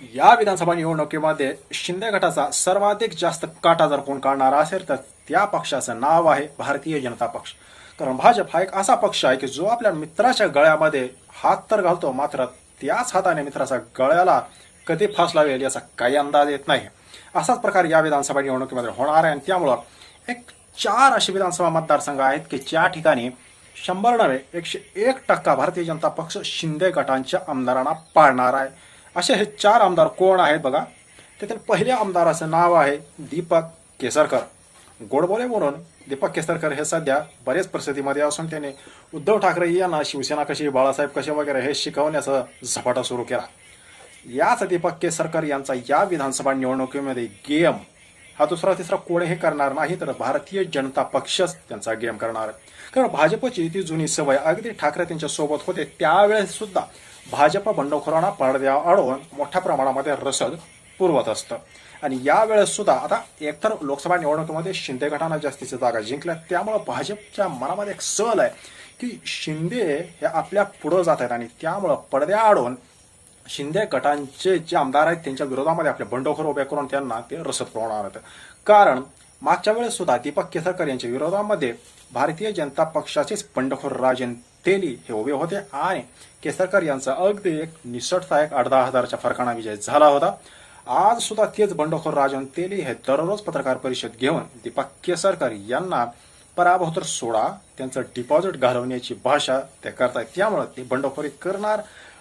या विधानसभा निवडणुकीमध्ये शिंदे गटाचा सर्वाधिक जास्त काटा जर कोण काढणारा असेल तर त्या पक्षाचं नाव आहे भारतीय जनता पक्ष. कारण भाजप हा एक असा पक्ष आहे की जो आपल्या मित्राच्या गळ्यामध्ये हात तर घालतो मात्र त्याच हाताने मित्राच्या गळ्याला कधी फास लावेल याचा काही अंदाज येत नाही. असाच प्रकार या विधानसभा निवडणुकीमध्ये होणार आहे आणि त्यामुळं एक चार असे विधानसभा मतदारसंघ आहेत की ज्या ठिकाणी शंभर नव्हे एकशे एक टक्का भारतीय जनता पक्ष शिंदे गटांच्या आमदारांना पाळणार आहे. असे हे चार आमदार कोण आहेत बघा? त्यातील पहिल्या आमदाराचं नाव आहे दीपक केसरकर. गोडबोले म्हणून दीपक केसरकर हे सध्या बरेच परिस्थितीमध्ये असून त्याने उद्धव ठाकरे यांना शिवसेना कशी बाळासाहेब कसे वगैरे हे शिकवण्याचा झपाटा सुरू केला. याच दीपक केसरकर यांचा या विधानसभा निवडणुकीमध्ये गेम हा दुसरा तिसरा कोणीही करणार नाही तर भारतीय जनता पक्षच त्यांचा गेम करणार. कारण भाजपची ती जुनी सवय अगदी ठाकरे त्यांच्यासोबत होते त्यावेळेस सुद्धा भाजप बंडखोरांना पडद्या अडवून मोठ्या प्रमाणामध्ये रसद पुरवत असतं. आणि यावेळेस सुद्धा आता एकतर लोकसभा निवडणुकीमध्ये शिंदे गटानं जास्तीच्या जागा जिंकल्या त्यामुळं भाजपच्या मनामध्ये एक सल आहे की शिंदे हे आपल्या पुढं जात आहेत आणि त्यामुळं पडद्या अडवून शिंदे गटांचे जे आमदार आहेत त्यांच्या विरोधामध्ये आपले बंडखोर उभे करून त्यांना ते रसद पुरवणार आहेत. कारण मागच्या वेळेस सुद्धा दीपक केसरकर यांच्या विरोधामध्ये भारतीय जनता पक्षाचेच बंडखोर राजन तेली हे उभे होते आणि केसरकर यांचा अगदी एक निसटता एक अर्धा हजारच्या फरकाना विजय झाला होता. आज सुद्धा तेच बंडखोर राजन तेली हे दररोज पत्रकार परिषद घेऊन दीपक केसरकर यांना पराभव तर सोडा त्यांचं डिपॉझिट घालवण्याची भाषा ते करतायत. त्यामुळे ते बंडखोरी करणार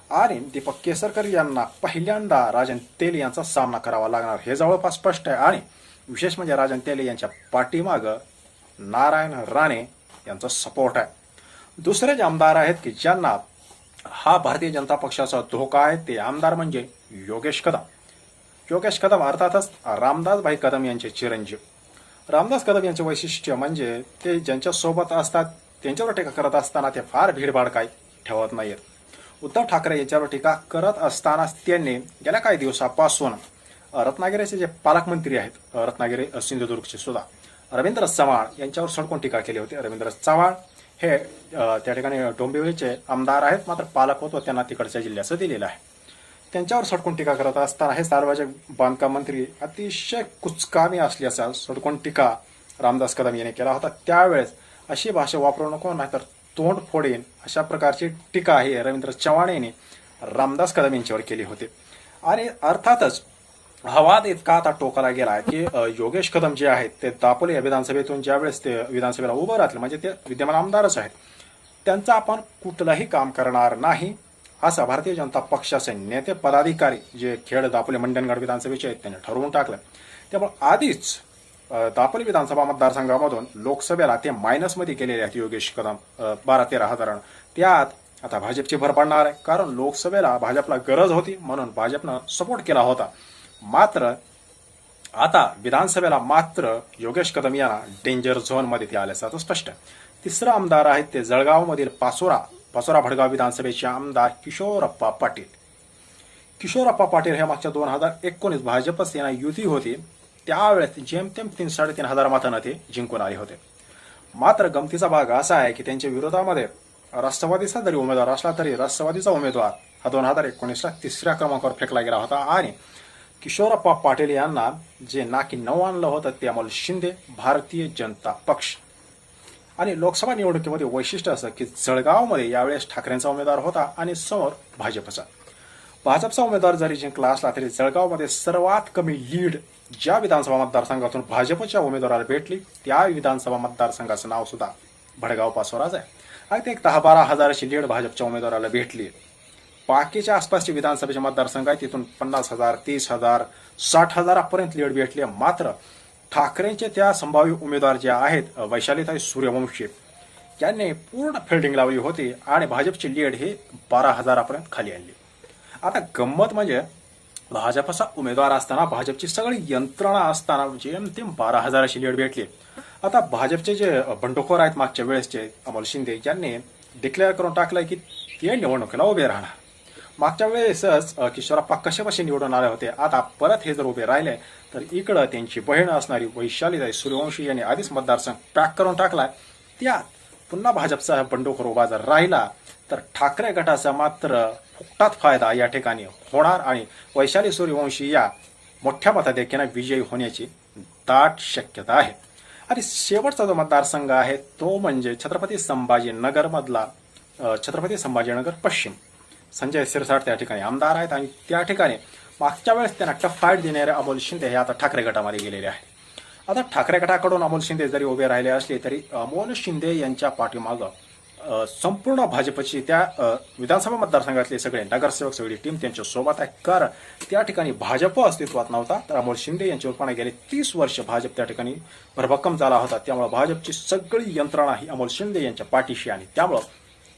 आणि दीपक केसरकर यांना पहिल्यांदा राजन तेले यांचा सामना करावा लागणार. हे जवळपास स्पष्ट आहे. आणि विशेष म्हणजे राजन तेले यांच्या पाठीमागं नारायण राणे यांचा सपोर्ट आहे. दुसरे जे आमदार आहेत की ज्यांना हा भारतीय जनता पक्षाचा धोका आहे ते आमदार म्हणजे योगेश कदम. योगेश कदम अर्थातच रामदासभाई कदम यांचे चिरंजीव. रामदास कदम यांचे वैशिष्ट्य म्हणजे ते ज्यांच्या सोबत असतात त्यांच्यावर टीका करत असताना ते फार भीडभाड काही ठेवत नाहीत उद्धव ठाकरे यांच्यावर टीका करत असतानाच त्यांनी गेल्या काही दिवसापासून रत्नागिरीचे जे पालकमंत्री आहेत रत्नागिरी सिंधुदुर्गचे सुद्धा रवींद्र चव्हाण यांच्यावर सडकून टीका केली होती. रवींद्र चव्हाण हे त्या ठिकाणी डोंबिवलीचे आमदार आहेत मात्र पालक होतो त्यांना तिकडच्या जिल्ह्याचं दिलेलं आहे. त्यांच्यावर सडकून टीका करत असताना हे सार्वजनिक बांधकाम मंत्री अतिशय कुचकामी असल्याचा सडकून टीका रामदास कदम यांनी केला होता. त्यावेळेस अशी भाषा वापरू नको नाहीतर तोंड फोडेन अशा प्रकारची टीका ही रवींद्र चव्हाण यांनी रामदास कदम यांच्यावर केली होती. आणि अर्थातच हवाद इतका आता टोकाला गेला आहे की योगेश कदम जे आहेत ते दापोली या विधानसभेतून ज्यावेळेस ते विधानसभेला उभं राहतील म्हणजे ते विद्यमान आमदारच आहेत त्यांचं आपण कुठलंही काम करणार नाही असं भारतीय जनता पक्षाचे नेते पदाधिकारी जे खेड दापोली मंडणगड विधानसभेचे आहेत त्यांनी ठरवून टाकलं. त्यामुळे आधीच दापोली विधानसभा मतदारसंघामधून लोकसभेला ते मायनसमध्ये गेलेले आहेत योगेश कदम बारा तेरा हजारानं त्यात आता भाजपची भर पडणार आहे कारण लोकसभेला भाजपला गरज होती म्हणून भाजपनं सपोर्ट केला होता. मात्र आता विधानसभेला मात्र योगेश कदम यांना डेंजर झोनमध्ये ते आल्याचं स्पष्ट तिसरं आमदार आहेत ते जळगावमधील पाचोरा पाचोरा भडगाव विधानसभेचे आमदार किशोरप्पा पाटील. किशोरप्पा पाटील हे मागच्या दोन हजार एकोणीस भाजप सेना युती होती. त्यावेळेस जेमतेम तीन साडेतीन हजार मतांना ते जिंकून आले होते. मात्र गमतीचा भाग असा आहे की त्यांच्या विरोधामध्ये राष्ट्रवादीचा जरी उमेदवार असला तरी राष्ट्रवादीचा उमेदवार हा दोन हजार एकोणीसला तिसऱ्या क्रमांकावर फेकला गेला होता आणि किशोरप्पा पाटील यांना जे नाकी नऊ आणलं होतं ते अमोल शिंदे भारतीय जनता पक्ष. आणि लोकसभा निवडणुकीमध्ये वैशिष्ट्य असं की जळगावमध्ये यावेळेस ठाकरेंचा उमेदवार होता आणि समोर भाजपचा. भाजपचा उमेदवार जरी जिंकला असला तरी जळगावमध्ये सर्वात कमी लीड ज्या विधानसभा मतदारसंघातून भाजपच्या उमेदवाराला भेटली त्या विधानसभा मतदारसंघाचं नाव सुद्धा भडगाव पाचोराच आहे. अगदी एक दहा बारा हजाराची लीड भाजपच्या उमेदवाराला भेटली. बाकीच्या आसपासचे विधानसभेचे मतदारसंघ आहे तिथून पन्नास हजार तीस हजार साठ हजारापर्यंत लीड भेटली आहे. मात्र ठाकरेंचे त्या संभाव्य उमेदवार जे आहेत वैशालीताई सूर्यवंशी यांनी पूर्ण फिल्डिंग लावली होती आणि भाजपची लीड ही बारा हजारापर्यंत खाली आणली. आता गंमत म्हणजे भाजपचा उमेदवार असताना भाजपची सगळी यंत्रणा असताना जेमतेम बारा हजाराशी लीड भेटली. आता भाजपचे जे बंडखोर आहेत मागच्या वेळेसचे अमोल शिंदे यांनी डिक्लेअर करून टाकलंय की ते निवडणुकीला उभे राहणार. मागच्या वेळेसच अ, किशोरप्पा कशापाशी निवडून आले होते आता परत हे जर उभे राहिले तर इकडं त्यांची बहीण असणारी वैशालीदाई सूर्यवंशी यांनी आधीच मतदारसंघ पॅक करून टाकलाय. त्यात पुन्हा भाजपचा बंडखोर उभा जर राहिला तर ठाकरे गटाचा मात्र फुकटात फायदा या ठिकाणी होणार आणि वैशाली सूर्यवंशी या मोठ्या मताधिक्याने विजयी होण्याची दाट शक्यता आहे. आणि शेवटचा जो मतदारसंघ आहे तो म्हणजे छत्रपती संभाजीनगरमधला छत्रपती संभाजीनगर पश्चिम. संजय सिरसाट त्या ठिकाणी आमदार आहेत आणि त्या ठिकाणी मागच्या वेळेस त्यांना टफ फाईट देणारे अमोल शिंदे हे आता ठाकरे गटामध्ये गेलेले आहेत. आता ठाकरे गटाकडून अमोल शिंदे जरी उभे राहिले असले तरी अमोल शिंदे यांच्या पाठीमागं संपूर्ण भाजपची त्या विधानसभा मतदारसंघातले सगळे नगरसेवक सगळी टीम त्यांच्यासोबत आहे. कारण त्या ठिकाणी भाजप अस्तित्वात नव्हता तर अमोल शिंदे यांच्यावर पण गेले तीस वर्ष भाजप त्या ठिकाणी भरभक्कम झाला होता. त्यामुळे भाजपची सगळी यंत्रणा ही अमोल शिंदे यांच्या पाठीशी आणि त्यामुळं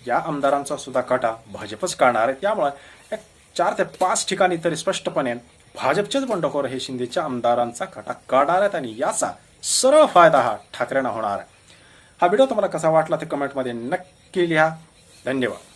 या आमदारांचा सुद्धा काटा भाजपच काढणार आहे. त्यामुळं एक चार ते पाच ठिकाणी तरी स्पष्टपणे भाजपचेच बंडखोर हे शिंदेच्या आमदारांचा काटा काढणार आहेत आणि याचा सरळ फायदा हा ठाकरेंना होणार आहे. हा व्हिडिओ तुम्हाला कसा वाटला ते कमेंटमध्ये नक्की लिहा. धन्यवाद.